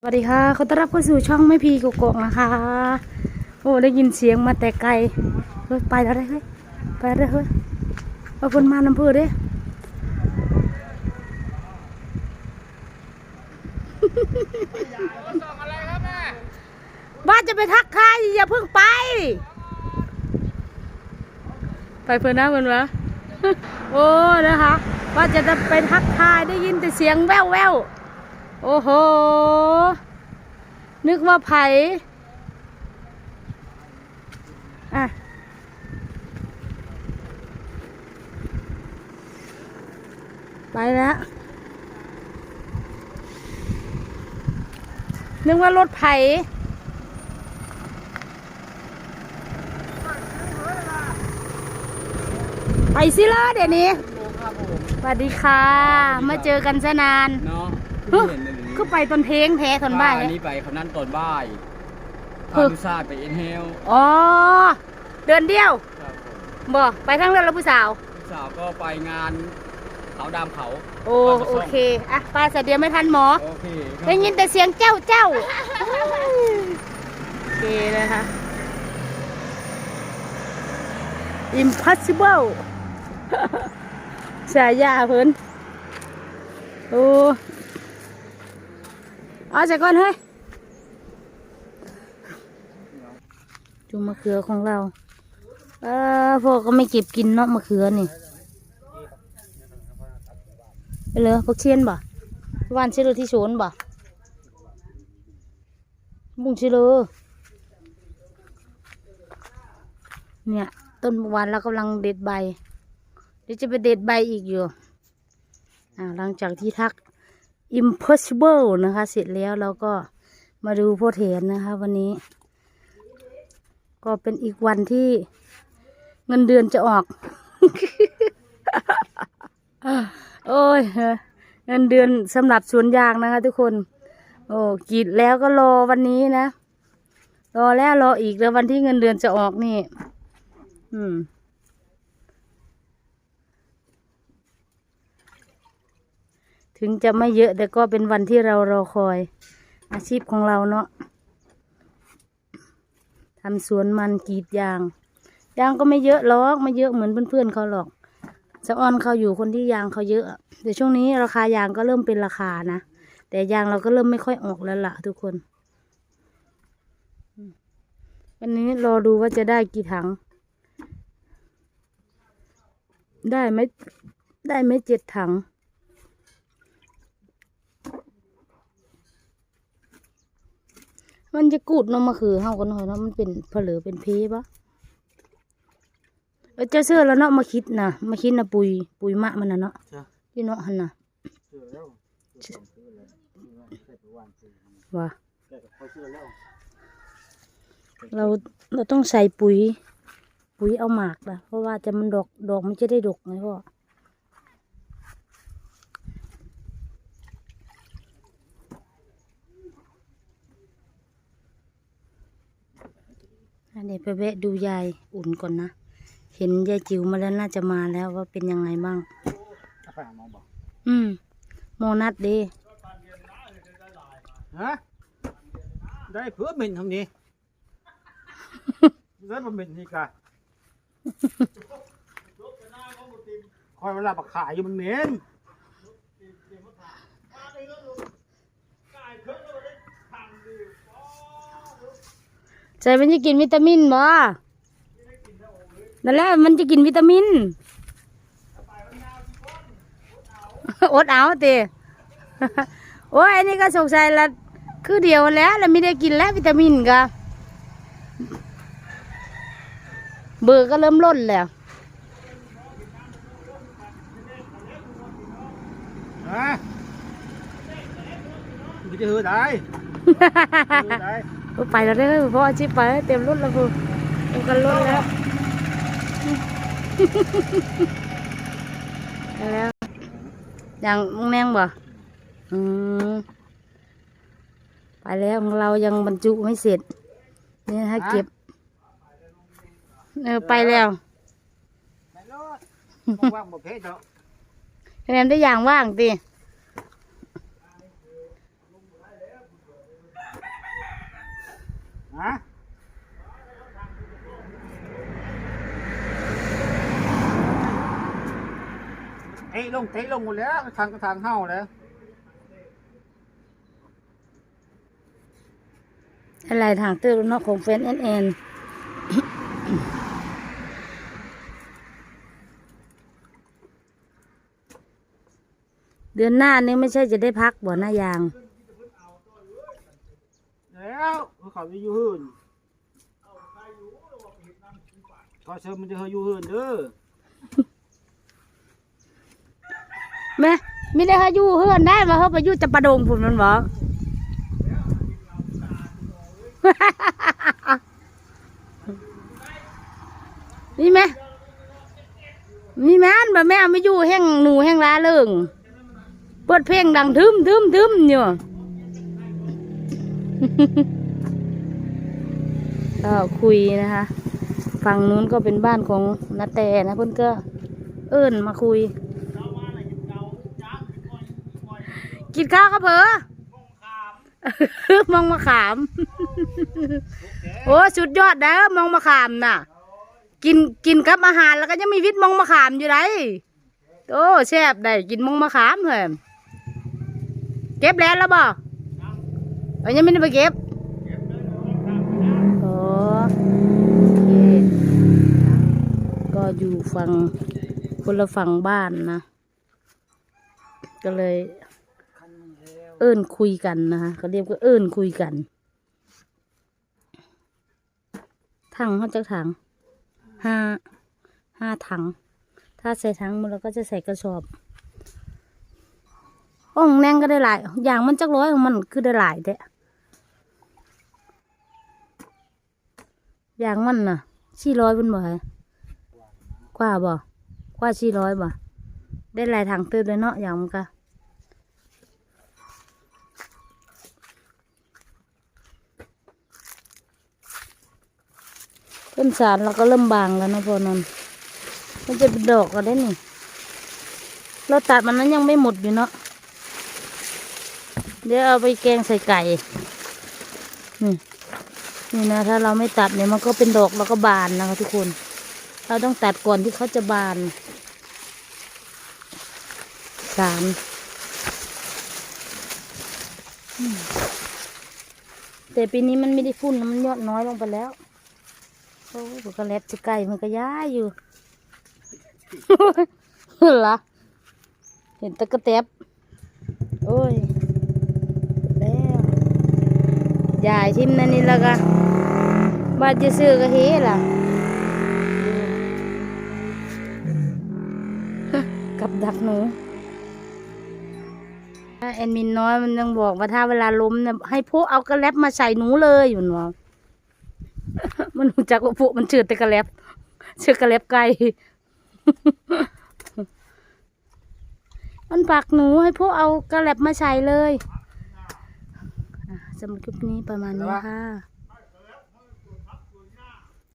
สวัสดีค่ะขอต้อนรับเข้าสู่ช่องไม่พีกกกนะคะ โอ้ได้ยินเสียงมาแต่ไกลเฮ้ยไปแล้วได้เฮ้ยไปแล้วได้เฮ้ยเอาคนมาลำเพื่อเด้บ้านจะไปทักทายอย่าเพิ่งไป ไปเพื่อนนะเพื่อนวะโอ้นะคะว่าจะไปทักทายได้ยินแต่เสียงแววแวว โอ้โห นึกว่าไผ่อะไปแล้ว นึกว่ารถไผ่ไปสิเลอเดี๋ยวนี้ครับผมสวัสดีค่ะ มาเจอกันซะนาน เนาะเฮ้ยเห็น เลยก็ไปตนเพลงแท้ตนบ้าย อันนี้ไปเขานั่นตอนบ่ายเฮ้พายลูกชาติไปเอ็นเฮลอ๋อ เดือนเดียวครับผมบอกไปทั้งเรื่องแล้วผู้สาวลูกสาวก็ไปงานเขาดามเขา โอ้โอเค อะป้าเสยเดียวไม่ทันหมอโอเคครับได้ยินแต่เสียงเจ้าเจ้าโอเคนะคะ impossible ฉายาเพิ่นโอ้ เอาจากก่อนเฮ้ยจุมะเขือของเราเออพวกก็ไม่เก็บกินเนาะมะเขือนี่ไปเลยพวกเชียนบ่วานเชิโรที่โฉนบ่บุ้งเชิโรเนี่ย ต้นวานเรากำลังเด็ดใบเดี๋ยวจะไปเด็ดใบอีกอยู่อ่าหลังจากที่ทัก impossible นะคะ เสร็จแล้วเราก็มาดูโพเทนนะคะ วันนี้ ก็เป็นอีกวันที่เงินเดือนจะออก โอ้ยเงินเดือนสำหรับสวนยางนะคะ ทุกคน โอ้กีดแล้วก็รอวันนี้นะ รอแล้วรออีกแล้ววันที่เงินเดือนจะออกนี่ อืม ถึงจะไม่เยอะแต่ก็เป็นวันที่เรารอคอย อาชีพของเราเนาะทำสวนมันกรีดยาง ยางก็ไม่เยอะหรอกไม่เยอะเหมือนเพื่อนๆเขาหรอกสะออนเขาอยู่คนที่ยางเขาเยอะแต่ช่วงนี้ราคายางก็เริ่มเป็นราคานะแต่ยางเราก็เริ่มไม่ค่อยออกแล้วล่ะทุกคนอันนี้รอดูว่าจะได้กี่ถัง ได้ไหมได้ไหมเจ็ดถัง มันจะกูดเนาะมะเขือเฮากันหน่อยเนาะมันเป็นเผลอเป็นเพปะเออเจ้าเสื้อแล้วเนาะมาคิดนะมาคิดนะปุยปุยมะมันนะเนาะจ้ะพี่เนาะหันนะว่าเราเราต้องใส่ปุ๋ย ปุ๋ยเอาหมากนะเพราะว่าจะมันดอกดอกมันจะได้ดกไงพ่อ อันนี้ไปแวะดูยายอุ่นก่อนนะ เห็นยายจิ๋วมาแล้วน่าจะมาแล้วว่าเป็นยังไงบ้าง ไปหาหมอบอกอืมโมนัดเดีฮะได้เพื่อเหม็นทำนี้ ได้บะเหม็นนี่กะคอยเวลาบักขายอยู่มันเหม็น ใจมันจะกินวิตามินบ่นั่นแหละมันจะกินวิตามินอดเอาเตโอ้ยอันนี้ก็สงสัยละคือเดียวแล้วแล้วไม่ได้กินแล้ววิตามินก็เบอร์ก็เริ่มล้นแล้วฮะมันจะหือได้หือได้ ไปแล้วได้อพ่ออาชีพไปเต็มรถแล้วพูเต็มกันรถแล้วไปแล้วอย่างมึงแนงบ่อืมไปแล้วของเรายังบรรจุไม่เสร็จนี่ให้เก็บเออไปแล้วไปรถว่างๆบ่เพชรเนาะคะแนนได้อย่างว่างตี ฮะเอ้ลงเตะลงหมดแล้วทางก็ทางเข้าแล้ว อะไรทางตื้อเนาะของเฟนเอ็นเอ็นเดือนหน้านี้ไม่ใช่จะได้พักบ่หน้ายาง แล้ว เขาจะอยู่หื่นก็เชิญมันจะเฮยอยู่หื่นเด้อแม่ไม่ได้ให้อยู่เฮือนได้มาเขาไปอยู่จะประดงผมมันบอกนี่ไหมนี่แม่นบ่แม่ไม่อยู่แห้งหนูแห้งล้าเริงเปิดเพลงดังทึมทึมทึมอยู่ ก็คุยนะคะ ฝั่งนู้นก็เป็นบ้านของนาแตนะเพื่อนก็เอิ้นมาคุย กินข้าวครับเพอมองมะขาม โอ้สุดยอดนะมองมะขามน่ะ กินกินกับอาหารแล้วก็ยังมีวิตมองมะขามอยู่ไรโอ้แซ่บได้กินมองมะขามเหรอเก็บแล้วแล้วบ่เอ้ยยังไม่ได้ไปเก็บโอ้โอเค ก็อยู่ฝั่งคนละฝั่งบ้านนะ ก็เลย เอิ้นคุยกันนะคะเขาเรียกว่าเอิ้นคุยกันถังเขาจะถังห้าห้าถัง ถ้าใส่ถังมันเราก็จะใส่กระสอบอ่องแนงก็ได้หลาย อย่างมันจักร้อยของมันคือได้หลายแต่อย่างมันน่ะสี่ร้อยเป็นบ่ฮะ กว่าบ่กว่าสี่ร้อยบ่ได้หลายถังเติมเลยเนาะอย่างมันก็ต้นสารเราก็เริ่มบางแล้วนะพอนนมันจะเป็นดอกก็ได้นี่เราตัดมันนั้นยังไม่หมดอยู่เนาะเดี๋ยวเอาไปแกงใส่ไก่นี่นี่นะถ้าเราไม่ตัดเนี่ยมันก็เป็นดอกแล้วก็บานนะคะทุกคน เราต้องตัดก่อนที่เขาจะบานสามแต่ปีนี้มันไม่ได้ฟุ้นมันยอดน้อยลงไปแล้วโอ้ยมันก็เล็บจะไก่มันก็ย้ายอยู่เหรอเห็นตะกะแตบโอ้ยแล้วยายทิมนั่นนี่ล้วก็บาดจะซื้อก็เฮล่ะักหนูแอนมินน้อยมันยังบอกว่าถ้าเวลาล้มเนี่ยให้พวกเอากระแลบมาใส่หนูเลยอยู่หนูมันรู้จักว่าพวกมันเชื่อแต่กระแลบเชื่อกระแลบไก่มันปักหนูให้พวกเอากระแลบมาใส่เลยสำหรับคลิปนี้ประมาณนี้ค่ะ